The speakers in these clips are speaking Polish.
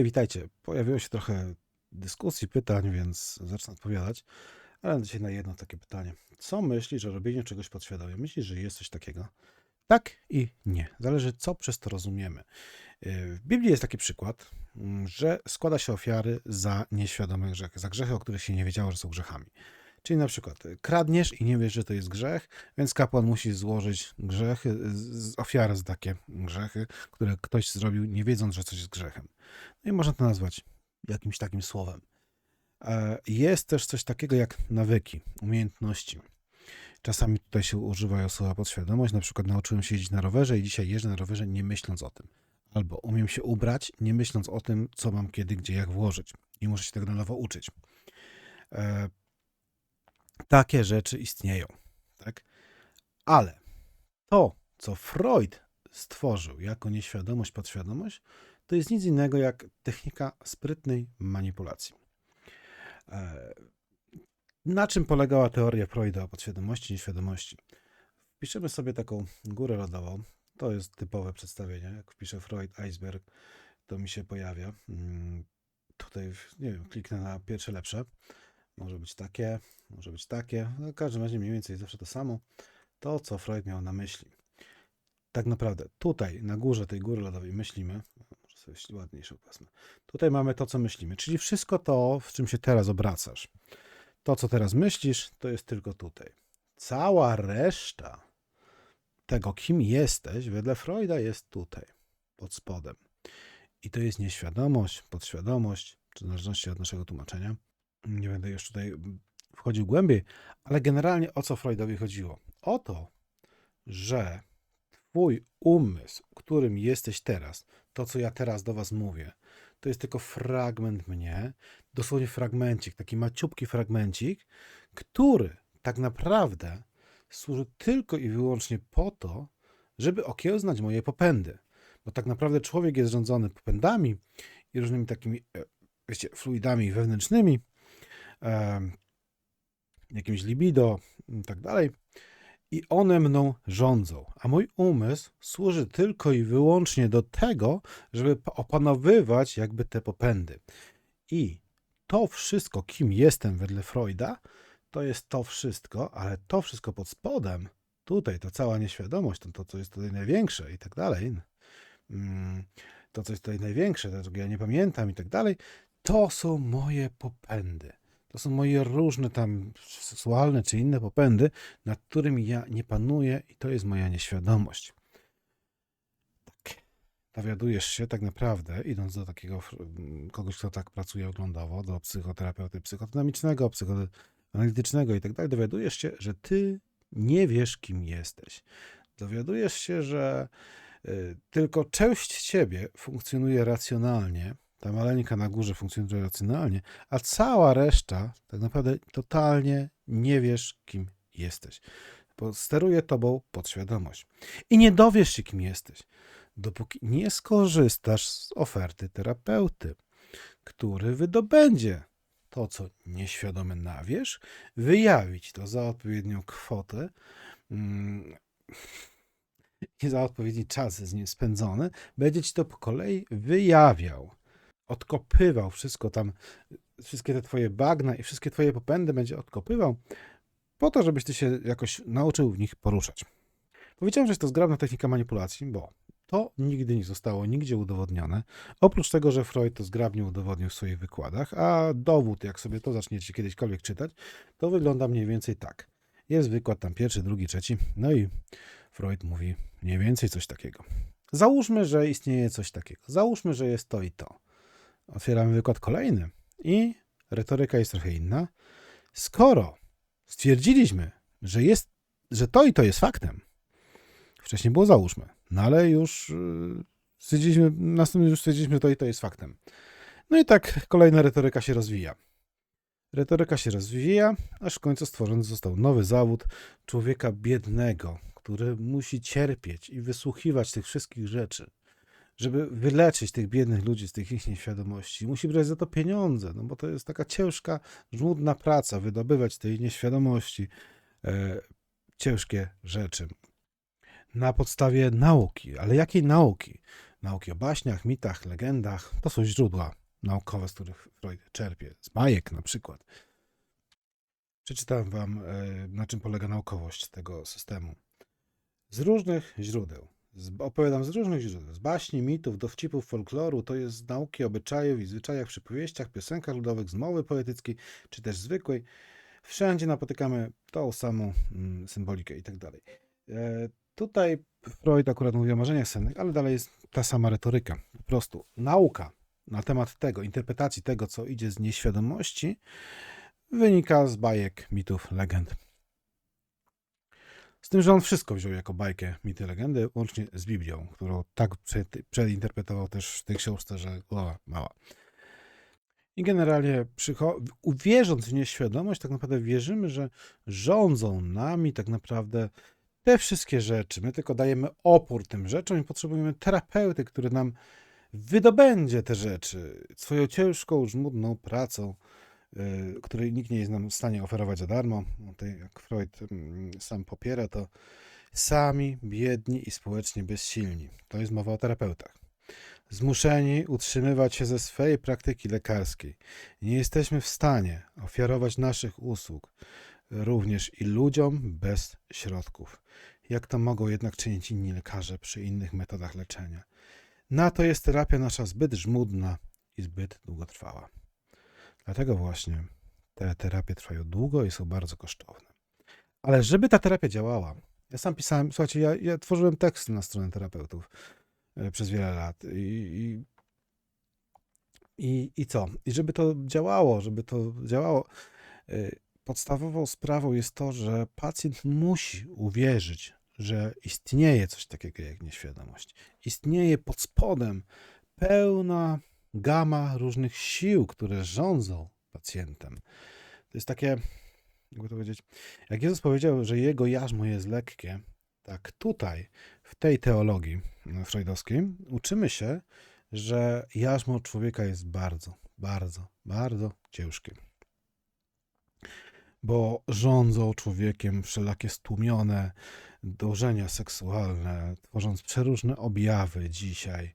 Witajcie. Pojawiło się trochę dyskusji, pytań, więc zacznę odpowiadać. Ale dzisiaj na jedno takie pytanie. Co myślisz o robieniu czegoś podświadomie? Myślisz, że jest coś takiego? Tak i nie. Zależy, co przez to rozumiemy. Yy, W Biblii jest taki przykład, mm, że składa się ofiary za nieświadome grzechy, za grzechy, o których się nie wiedziało, że są grzechami. Czyli na przykład y, kradniesz i nie wiesz, że to jest grzech, więc kapłan musi złożyć grzechy, z- ofiarę za takie grzechy, które ktoś zrobił, nie wiedząc, że coś jest grzechem. No i można to nazwać jakimś takim słowem. E, Jest też coś takiego jak nawyki, umiejętności. Czasami tutaj się używają słowa podświadomość. Na przykład nauczyłem się jeździć na rowerze i dzisiaj jeżdżę na rowerze nie myśląc o tym. Albo umiem się ubrać, nie myśląc o tym, co mam kiedy, gdzie, jak włożyć. I muszę się tego na nowo uczyć. Takie rzeczy istnieją. Tak? Ale to, co Freud stworzył jako nieświadomość, podświadomość, to jest nic innego jak technika sprytnej manipulacji. E, Na czym polegała teoria Freuda o podświadomości i nieświadomości? Wpiszemy sobie taką górę lodową. To jest typowe przedstawienie. Jak wpiszę Freud iceberg, to mi się pojawia. Mm, Tutaj, nie wiem, kliknę na pierwsze lepsze. Może być takie, może być takie. No, w każdym razie mniej więcej zawsze to samo. To, co Freud miał na myśli. Tak naprawdę tutaj, na górze tej góry lodowej myślimy, może sobie ładniejsze opasmy. Tutaj mamy to, co myślimy, czyli wszystko to, w czym się teraz obracasz. To, co teraz myślisz, to jest tylko tutaj. Cała reszta tego, kim jesteś, wedle Freuda jest tutaj, pod spodem. I to jest nieświadomość, podświadomość, czy w zależności od naszego tłumaczenia. Nie będę już tutaj wchodził głębiej, ale generalnie o co Freudowi chodziło? O to, że Twój umysł, którym jesteś teraz, to co ja teraz do Was mówię, to jest tylko fragment mnie, dosłownie fragmencik, taki maciupki fragmencik, który tak naprawdę służy tylko i wyłącznie po to, żeby okiełznać moje popędy. Bo tak naprawdę człowiek jest rządzony popędami i różnymi takimi, e, wiecie, fluidami wewnętrznymi, jakimś libido i tak dalej. I one mną rządzą, a mój umysł służy tylko i wyłącznie do tego, żeby opanowywać jakby te popędy. I to wszystko, kim jestem wedle Freuda, to jest to wszystko, ale to wszystko pod spodem, tutaj, ta cała nieświadomość, to, to co jest tutaj największe i tak dalej, mm, to co jest tutaj największe, to czego ja nie pamiętam i tak dalej, to są moje popędy. To są moje różne tam seksualne czy inne popędy, nad którymi ja nie panuję i to jest moja nieświadomość. Tak. Dowiadujesz się tak naprawdę, idąc do takiego kogoś, kto tak pracuje oglądowo, do psychoterapeuty psychodynamicznego, psychoanalitycznego i tak dalej, dowiadujesz się, że ty nie wiesz, kim jesteś. Dowiadujesz się, że y, tylko część ciebie funkcjonuje racjonalnie, ta maleńka na górze funkcjonuje racjonalnie, a cała reszta tak naprawdę totalnie nie wiesz, kim jesteś. Bo steruje tobą podświadomość. I nie dowiesz się, kim jesteś, dopóki nie skorzystasz z oferty terapeuty, który wydobędzie to, co nieświadome na wierzch, wyjawić to za odpowiednią kwotę mm, i za odpowiedni czas z nim spędzony, będzie ci to po kolei wyjawiał odkopywał wszystko tam, wszystkie te twoje bagna i wszystkie twoje popędy będzie odkopywał, po to, żebyś ty się jakoś nauczył w nich poruszać. Powiedziałem, że jest to zgrabna technika manipulacji, bo to nigdy nie zostało nigdzie udowodnione, oprócz tego, że Freud to zgrabnie udowodnił w swoich wykładach, a dowód, jak sobie to zaczniecie kiedyśkolwiek czytać, to wygląda mniej więcej tak. Jest wykład tam pierwszy, drugi, trzeci, no i Freud mówi mniej więcej coś takiego. Załóżmy, że istnieje coś takiego. Załóżmy, że jest to i to otwieramy wykład kolejny i retoryka jest trochę inna. Skoro stwierdziliśmy, że, jest, że to i to jest faktem, wcześniej było załóżmy, no ale już yy, stwierdziliśmy, następnie już stwierdziliśmy, że to i to jest faktem. No i tak kolejna retoryka się rozwija. Retoryka się rozwija, aż w końcu stworzony został nowy zawód człowieka biednego, który musi cierpieć i wysłuchiwać tych wszystkich rzeczy żeby wyleczyć tych biednych ludzi z tych ich nieświadomości, musi brać za to pieniądze, no bo to jest taka ciężka, żmudna praca, wydobywać tej nieświadomości e, ciężkie rzeczy. Na podstawie nauki, ale jakiej nauki? nauki o baśniach, mitach, legendach. To są źródła naukowe, z których Freud czerpie. Z bajek na przykład. Przeczytałem wam, e, na czym polega naukowość tego systemu. Z różnych źródeł. Opowiadam z różnych źródeł. Z baśni, mitów, dowcipów, folkloru. To jest z nauki obyczajów i zwyczajach, przypowieściach, piosenkach ludowych, z mowy poetyckiej, czy też zwykłej. Wszędzie napotykamy tą samą mm, symbolikę i tak dalej. E, tutaj Freud akurat mówi o marzeniach sennych, ale dalej jest ta sama retoryka. Po prostu nauka na temat tego, interpretacji tego, co idzie z nieświadomości, wynika z bajek, mitów, legend. Z tym, że on wszystko wziął jako bajkę, mity, legendy, łącznie z Biblią, którą tak prze, przedinterpretował też w tej książce, że głowa mała. I generalnie wierząc w nieświadomość, tak naprawdę wierzymy, że rządzą nami tak naprawdę te wszystkie rzeczy. My tylko dajemy opór tym rzeczom i potrzebujemy terapeuty, który nam wydobędzie te rzeczy swoją ciężką, żmudną pracą, której nikt nie jest nam w stanie oferować za darmo. No tutaj, jak Freud yy, sam popiera, to sami biedni i społecznie bezsilni. To jest mowa o terapeutach. Zmuszeni utrzymywać się ze swojej praktyki lekarskiej. Nie jesteśmy w stanie ofiarować naszych usług również i ludziom bez środków. Jak to mogą jednak czynić inni lekarze przy innych metodach leczenia? Na to jest terapia nasza zbyt żmudna i zbyt długotrwała. Dlatego właśnie te terapie trwają długo i są bardzo kosztowne. Ale żeby ta terapia działała, ja sam pisałem, słuchajcie, ja, ja tworzyłem teksty na stronę terapeutów e, przez wiele lat i, i, i, co? I żeby to działało, żeby to działało, e, podstawową sprawą jest to, że pacjent musi uwierzyć, że istnieje coś takiego jak nieświadomość. Istnieje pod spodem pełna gama różnych sił, które rządzą pacjentem. To jest takie, jakby to powiedzieć, jak Jezus powiedział, że jego jarzmo jest lekkie, tak tutaj, w tej teologii freudowskiej, uczymy się, że jarzmo człowieka jest bardzo, bardzo, bardzo ciężkie bo rządzą człowiekiem wszelakie stłumione dążenia seksualne, tworząc przeróżne objawy dzisiaj,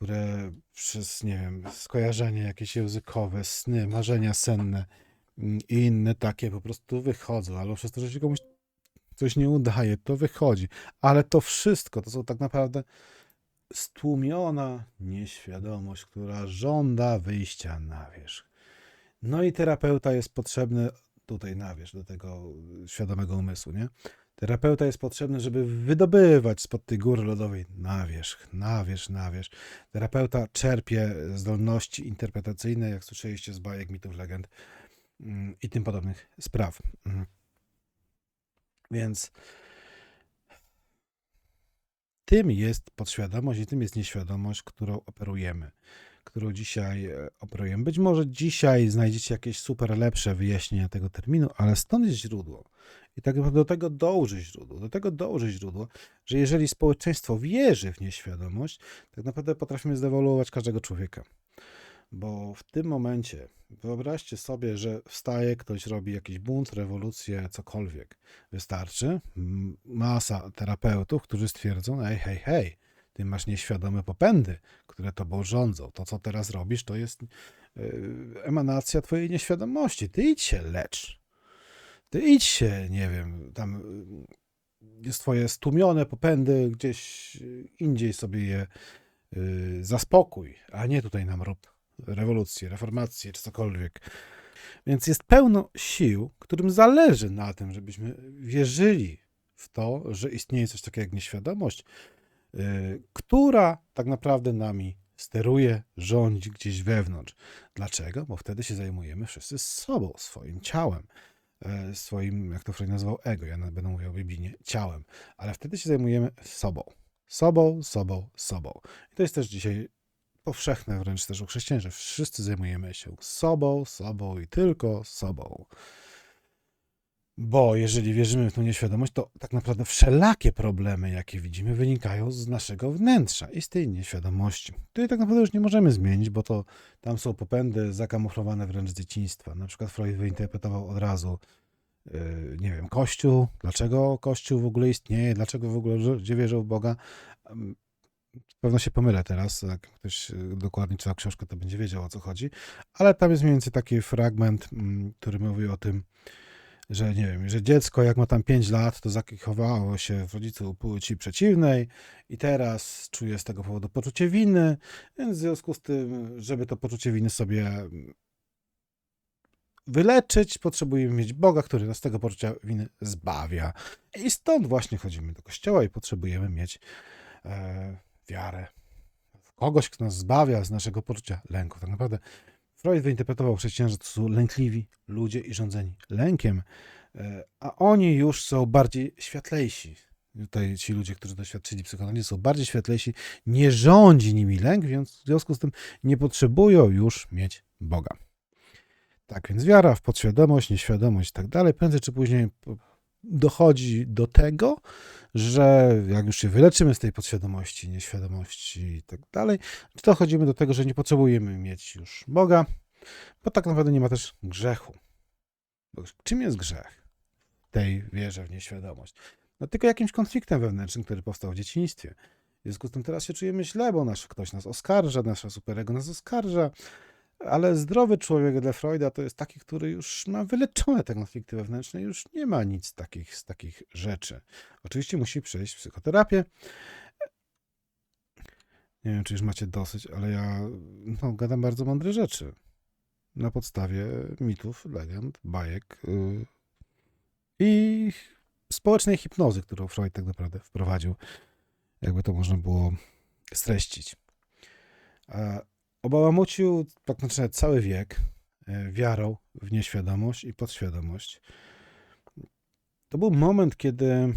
które przez, nie wiem, skojarzenie jakieś językowe, sny, marzenia senne i inne takie po prostu wychodzą, albo przez to, że się komuś coś nie udaje, to wychodzi. Ale to wszystko to są tak naprawdę stłumiona nieświadomość, która żąda wyjścia na wierzch. No i terapeuta jest potrzebny tutaj na wierzch, do tego świadomego umysłu, nie? Terapeuta jest potrzebny, żeby wydobywać spod tej góry lodowej na wierzch, na wierzch, na wierzch. Terapeuta czerpie zdolności interpretacyjne, jak słyszeliście z bajek, mitów, legend mm, i tym podobnych spraw. Mm. Więc tym jest podświadomość i tym jest nieświadomość, którą operujemy którą dzisiaj e, operujemy. Być może dzisiaj znajdziecie jakieś super lepsze wyjaśnienia tego terminu, ale stąd jest źródło. I tak do tego dąży źródło. Do tego dąży źródło, że jeżeli społeczeństwo wierzy w nieświadomość, tak naprawdę potrafimy zdewoluować każdego człowieka. Bo w tym momencie wyobraźcie sobie, że wstaje ktoś, robi jakiś bunt, rewolucję, cokolwiek. Wystarczy masa terapeutów, którzy stwierdzą: hej, hej, hej, ty masz nieświadome popędy, które tobą rządzą. To, co teraz robisz, to jest yy, emanacja twojej nieświadomości. Ty idź się lecz. Ty idź się, nie wiem, tam yy, jest twoje stłumione popędy, gdzieś indziej sobie je yy, zaspokój, a nie tutaj nam rób rewolucję, reformację czy cokolwiek. Więc jest pełno sił, którym zależy na tym, żebyśmy wierzyli w to, że istnieje coś takiego jak nieświadomość, która tak naprawdę nami steruje, rządzi gdzieś wewnątrz. Dlaczego? Bo wtedy się zajmujemy wszyscy sobą, swoim ciałem, e, swoim, jak to Freud nazwał, ego. Ja będę mówił o biblijnie, ciałem. Ale wtedy się zajmujemy sobą. Sobą, sobą, sobą. I to jest też dzisiaj powszechne wręcz też u chrześcijan, że wszyscy zajmujemy się sobą, sobą i tylko sobą. Bo jeżeli wierzymy w tą nieświadomość, to tak naprawdę wszelakie problemy, jakie widzimy, wynikają z naszego wnętrza i z tej nieświadomości. Której tak naprawdę już nie możemy zmienić, bo to tam są popędy zakamuflowane wręcz z dzieciństwa. Na przykład Freud wyinterpretował od razu, yy, nie wiem, Kościół, dlaczego Kościół w ogóle istnieje, dlaczego w ogóle ludzie wierzą w Boga. Pewno się pomylę teraz, jak ktoś y, dokładnie czytał książkę, to będzie wiedział o co chodzi, ale tam jest mniej więcej taki fragment, mm, który mówi o tym, że nie wiem, że dziecko jak ma tam 5 lat, to zachowało się w rodzicu płci przeciwnej i teraz czuje z tego powodu poczucie winy, więc w związku z tym, żeby to poczucie winy sobie wyleczyć, potrzebujemy mieć Boga, który nas z tego poczucia winy zbawia. I stąd właśnie chodzimy do kościoła i potrzebujemy mieć e, wiarę kogoś, kto nas zbawia z naszego poczucia lęku. Tak naprawdę Freud wyinterpretował chrześcijan, że to są lękliwi ludzie i rządzeni lękiem, e, a oni już są bardziej światlejsi. Tutaj ci ludzie, którzy doświadczyli psychoanalizy, są bardziej światlejsi, nie rządzi nimi lęk, więc w związku z tym nie potrzebują już mieć Boga. Tak więc wiara w podświadomość, nieświadomość i tak dalej, prędzej czy później dochodzi do tego, że jak już się wyleczymy z tej podświadomości, nieświadomości i tak dalej, to dochodzimy do tego, że nie potrzebujemy mieć już Boga, bo tak naprawdę nie ma też grzechu. Bo czym jest grzech? Tej wierze w nieświadomość. No tylko jakimś konfliktem wewnętrznym, który powstał w dzieciństwie. W związku z tym teraz się czujemy źle, bo nasz, ktoś nas oskarża, nasza superego nas oskarża, ale zdrowy człowiek dla Freuda to jest taki, który już ma wyleczone te konflikty wewnętrzne, już nie ma nic takich, z takich rzeczy. Oczywiście musi przejść psychoterapię. Nie wiem, czy już macie dosyć, ale ja no, gadam bardzo mądre rzeczy. Na podstawie mitów, legend, bajek yy, i społecznej hipnozy, którą Freud tak naprawdę wprowadził. Jakby to można było streścić. Obałamucił tak naprawdę cały wiek e, wiarą w nieświadomość i podświadomość. To był moment, kiedy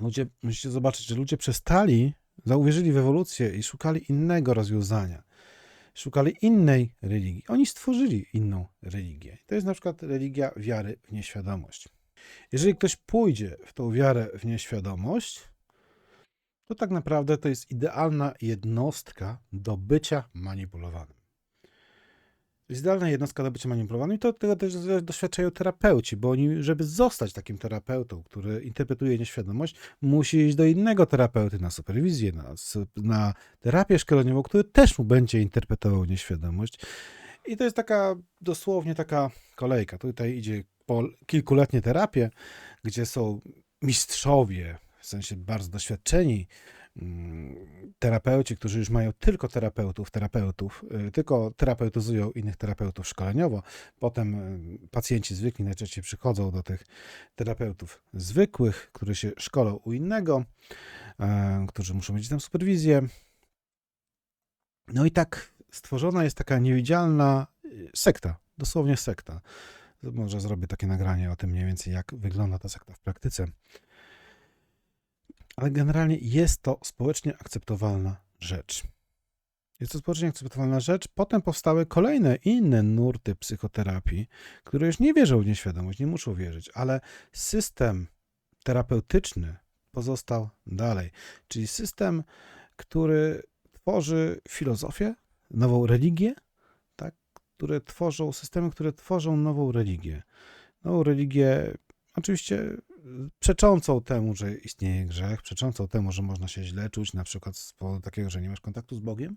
ludzie, musicie zobaczyć, że ludzie przestali, zauważyli w ewolucję i szukali innego rozwiązania. Szukali innej religii. Oni stworzyli inną religię. To jest na przykład religia wiary w nieświadomość. Jeżeli ktoś pójdzie w tą wiarę w nieświadomość, to tak naprawdę to jest idealna jednostka do bycia manipulowanym. To jest idealna jednostka do bycia manipulowanym i to tego też doświadczają terapeuci, bo oni, żeby zostać takim terapeutą, który interpretuje nieświadomość, musi iść do innego terapeuty na superwizję, na, na terapię szkoleniową, który też mu będzie interpretował nieświadomość. I to jest taka dosłownie taka kolejka. Tutaj idzie po kilkuletnie terapie, gdzie są mistrzowie w sensie bardzo doświadczeni mm, terapeuci, którzy już mają tylko terapeutów, terapeutów, y, tylko terapeutyzują innych terapeutów szkoleniowo. Potem y, pacjenci zwykli najczęściej przychodzą do tych terapeutów zwykłych, którzy się szkolą u innego, e, którzy muszą mieć tam superwizję. No i tak stworzona jest taka niewidzialna y, sekta, dosłownie sekta. Może zrobię takie nagranie o tym mniej więcej, jak wygląda ta sekta w praktyce ale generalnie jest to społecznie akceptowalna rzecz. Jest to społecznie akceptowalna rzecz. Potem powstały kolejne inne nurty psychoterapii, które już nie wierzą w nieświadomość, nie muszą wierzyć, ale system terapeutyczny pozostał dalej. Czyli system, który tworzy filozofię, nową religię, tak? które tworzą, systemy, które tworzą nową religię. Nową religię, oczywiście przeczącą temu, że istnieje grzech, przeczącą temu, że można się źle czuć, na przykład z powodu takiego, że nie masz kontaktu z Bogiem,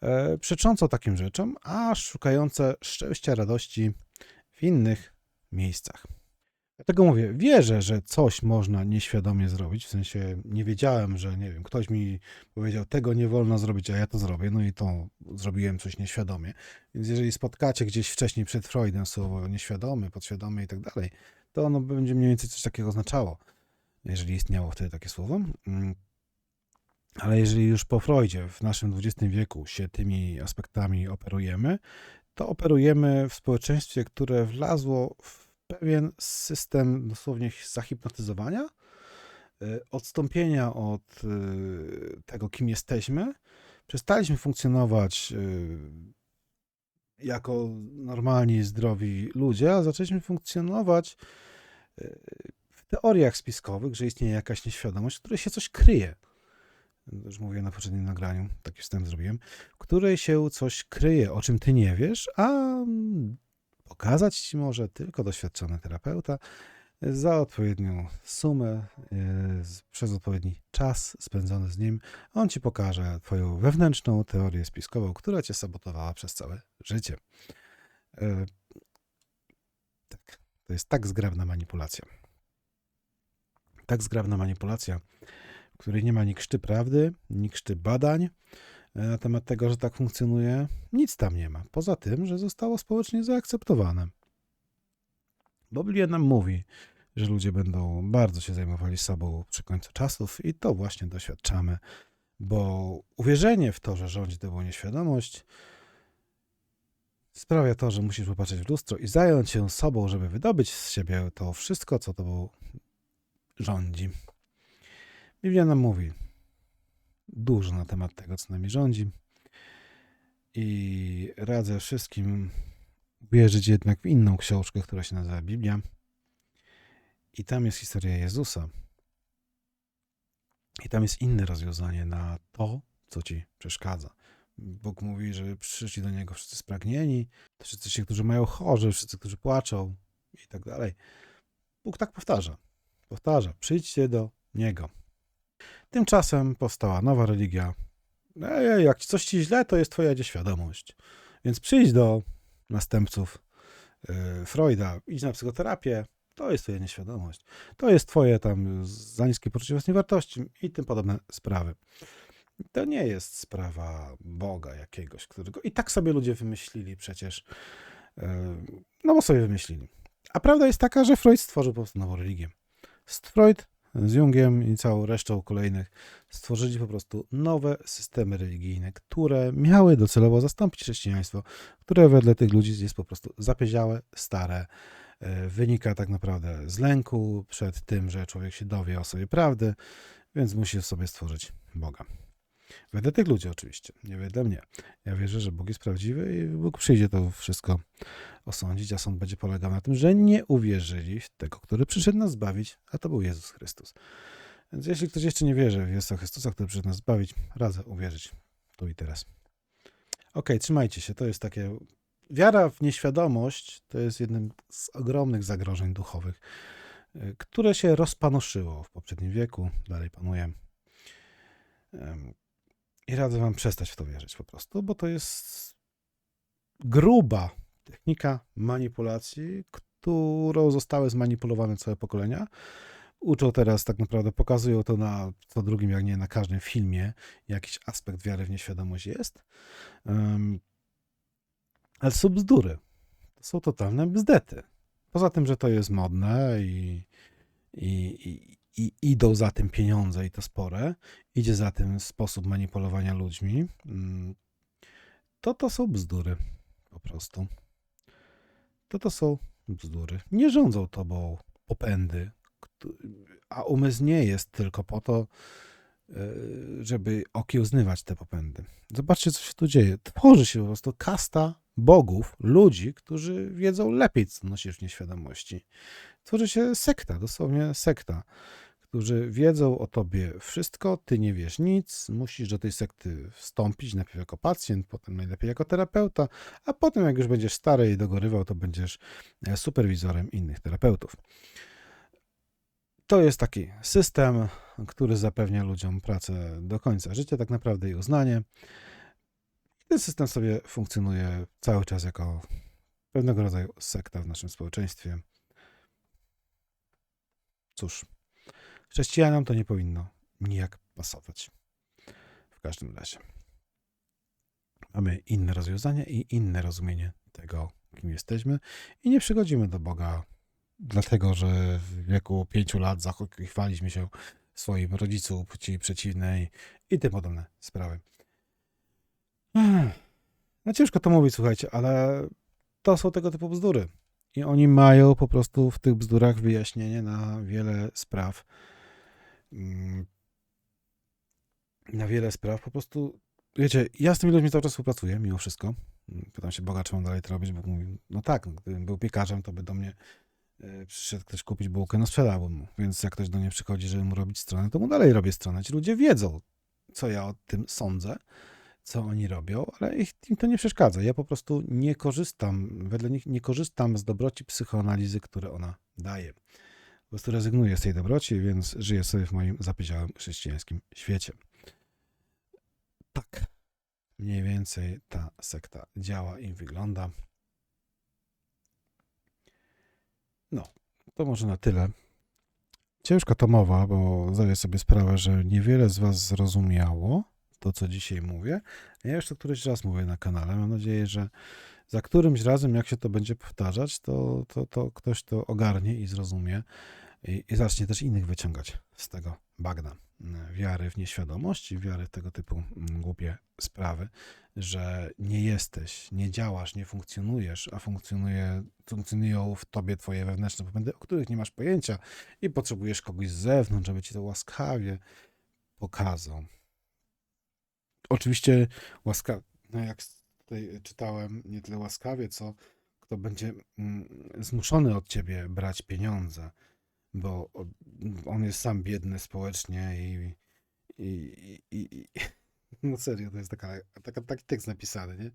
e, przeczącą takim rzeczom, a szukające szczęścia, radości w innych miejscach. Dlatego mówię, wierzę, że coś można nieświadomie zrobić, w sensie nie wiedziałem, że nie wiem, ktoś mi powiedział, tego nie wolno zrobić, a ja to zrobię, no i to zrobiłem coś nieświadomie. Więc jeżeli spotkacie gdzieś wcześniej przed Freudem słowo nieświadomy, podświadomy i tak dalej, to ono będzie mniej więcej coś takiego oznaczało, jeżeli istniało wtedy takie słowo. Mm. Ale jeżeli już po Freudzie w naszym XX wieku się tymi aspektami operujemy, to operujemy w społeczeństwie, które wlazło w pewien system dosłownie zahipnotyzowania, y, odstąpienia od y, tego, kim jesteśmy. Przestaliśmy funkcjonować y, jako normalni, zdrowi ludzie, a zaczęliśmy funkcjonować e, w teoriach spiskowych, że istnieje jakaś nieświadomość, w której się coś kryje. Już mówię na poprzednim nagraniu, taki wstęp zrobiłem, w której się coś kryje, o czym ty nie wiesz, a pokazać ci może tylko doświadczony terapeuta, za odpowiednią sumę, e, przez odpowiedni czas spędzony z nim, on ci pokaże twoją wewnętrzną teorię spiskową, która cię sabotowała przez całe życie. E, Tak, to jest tak zgrabna manipulacja. Tak zgrabna manipulacja, w której nie ma ni prawdy, ni badań e, na temat tego, że tak funkcjonuje. Nic tam nie ma. Poza tym, że zostało społecznie zaakceptowane. Bo Biblia nam mówi, że ludzie będą bardzo się zajmowali sobą przy końcu czasów i to właśnie doświadczamy, bo uwierzenie w to, że rządzi tobą nieświadomość, sprawia to, że musisz popatrzeć w lustro i zająć się sobą, żeby wydobyć z siebie to wszystko, co tobą rządzi. Biblia nam mówi dużo na temat tego, co nami rządzi i radzę wszystkim wierzyć jednak w inną książkę, która się nazywa Biblia. I tam jest historia Jezusa. I tam jest inne rozwiązanie na to, co ci przeszkadza. Bóg mówi, że przyszli do Niego wszyscy spragnieni, wszyscy ci, którzy mają chorzy, wszyscy, którzy płaczą i tak dalej. Bóg tak powtarza. Powtarza, przyjdźcie do Niego. Tymczasem powstała nowa religia. Ej, jak coś ci źle, to jest twoja nieświadomość. Więc przyjdź do następców y, Freuda, idź na psychoterapię, to jest twoja nieświadomość. To jest twoje tam za niskie poczucie własnej wartości i tym podobne sprawy. To nie jest sprawa Boga jakiegoś, którego i tak sobie ludzie wymyślili przecież. y, No bo sobie wymyślili. A prawda jest taka, że Freud stworzył po prostu nową religię. Freud z Jungiem i całą resztą kolejnych stworzyli po prostu nowe systemy religijne, które miały docelowo zastąpić chrześcijaństwo, które wedle tych ludzi jest po prostu zapieziałe, stare. E, Wynika tak naprawdę z lęku przed tym, że człowiek się dowie o sobie prawdy, więc musi sobie stworzyć Boga. Wedle tych ludzi oczywiście, nie wedle mnie. Ja wierzę, że Bóg jest prawdziwy i Bóg przyjdzie to wszystko osądzić, a sąd będzie polegał na tym, że nie uwierzyli w tego, który przyszedł nas zbawić, a to był Jezus Chrystus. Więc jeśli ktoś jeszcze nie wierzy w Jezusa Chrystusa, który przyszedł nas zbawić, radzę uwierzyć tu i teraz. Okej, trzymajcie się. To jest takie. Wiara w nieświadomość to jest jednym z ogromnych zagrożeń duchowych, y, które się rozpanoszyło w poprzednim wieku, dalej panuje. I radzę wam przestać w to wierzyć po prostu, bo to jest gruba technika manipulacji, którą zostały zmanipulowane całe pokolenia. Uczą teraz, tak naprawdę pokazują to na co drugim, jak nie na każdym filmie, jakiś aspekt wiary w nieświadomość jest. Um, ale są bzdury. To są totalne bzdety. Poza tym, że to jest modne i, i, i, i idą za tym pieniądze i to spore, idzie za tym sposób manipulowania ludźmi, mm, to to są bzdury po prostu. To to są bzdury. Nie rządzą tobą popędy, a umysł nie jest tylko po to, e, żeby okiełznywać te popędy. Zobaczcie, co się tu dzieje. Tworzy się po prostu kasta bogów, ludzi, którzy wiedzą lepiej, co nosisz w nieświadomości. Tworzy się sekta, dosłownie sekta, którzy wiedzą o tobie wszystko, ty nie wiesz nic, musisz do tej sekty wstąpić najpierw jako pacjent, potem najlepiej jako terapeuta, a potem jak już będziesz stary i dogorywał, to będziesz e, superwizorem innych terapeutów. To jest taki system, który zapewnia ludziom pracę do końca życia, tak naprawdę i uznanie. Ten system sobie funkcjonuje cały czas jako pewnego rodzaju sekta w naszym społeczeństwie. Cóż, chrześcijanom to nie powinno nijak pasować. W każdym razie. Mamy inne rozwiązania i inne rozumienie tego, kim jesteśmy, i nie przychodzimy do Boga dlatego, że w wieku pięciu lat zachokiwaliśmy się swoim rodzicom płci przeciwnej i tym podobne sprawy. No ciężko to mówić, słuchajcie, ale to są tego typu bzdury. I oni mają po prostu w tych bzdurach wyjaśnienie na wiele spraw. Mm, Na wiele spraw po prostu. Wiecie, ja z tymi ludźmi cały czas współpracuję, mimo wszystko. Pytam się Boga, czy mam dalej to robić, bo mówi, no tak, no, gdybym był piekarzem, to by do mnie e, przyszedł ktoś kupić bułkę, no sprzedałbym mu. Więc jak ktoś do mnie przychodzi, żeby mu robić stronę, to mu dalej robię stronę. Ci ludzie wiedzą, co ja o tym sądzę, co oni robią, ale ich, im to nie przeszkadza. Ja po prostu nie korzystam, wedle nich nie korzystam z dobroci psychoanalizy, które ona daje. Po prostu rezygnuję z tej dobroci, więc żyję sobie w moim zapiedziałym chrześcijańskim świecie. Tak. Mniej więcej ta sekta działa i wygląda. No, to może na tyle. Ciężka to mowa, bo zdaję sobie sprawę, że niewiele z Was zrozumiało to, co dzisiaj mówię. Ja to któryś raz mówię na kanale. Mam nadzieję, że za którymś razem, jak się to będzie powtarzać, to, to, to ktoś to ogarnie i zrozumie i, i zacznie też innych wyciągać z tego bagna mm, wiary w nieświadomość i wiary w tego typu mm, głupie sprawy, że nie jesteś, nie działasz, nie funkcjonujesz, a funkcjonuje, funkcjonują w tobie twoje wewnętrzne popędy, o których nie masz pojęcia i potrzebujesz kogoś z zewnątrz, żeby ci to łaskawie pokazał. Oczywiście łaskawie, no jak tutaj czytałem, nie tyle łaskawie, co kto będzie mm, zmuszony od ciebie brać pieniądze, bo on jest sam biedny społecznie i, i, i, i i- no serio, to jest taka, taka, taki tekst napisany, nie?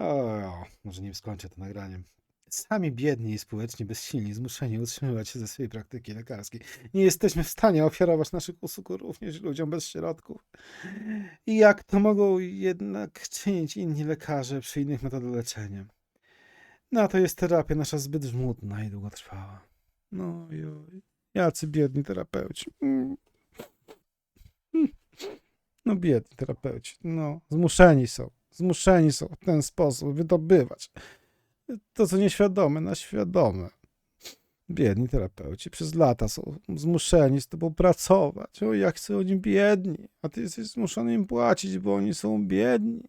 O, może nie skończę to nagraniem. Sami biedni i społecznie bezsilni, zmuszeni utrzymywać się ze swojej praktyki lekarskiej. Nie jesteśmy w stanie ofiarować naszych usług również ludziom bez środków. I jak to mogą jednak czynić inni lekarze przy innych metodach leczenia? Na to jest terapia nasza zbyt żmudna i długotrwała. No joj, jacy biedni terapeuci. Mm. Mm. No biedni terapeuci, no zmuszeni są, zmuszeni są w ten sposób wydobywać to, co nieświadome, na świadome. Biedni terapeuci przez lata są zmuszeni z tobą pracować. O, jak są oni biedni, a ty jesteś zmuszony im płacić, bo oni są biedni.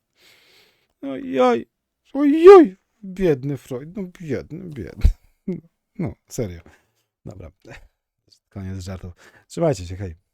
Ojoj, ojoj, biedny Freud, no biedny, biedny. No, no serio. Dobra, koniec żartów. Trzymajcie się, hej.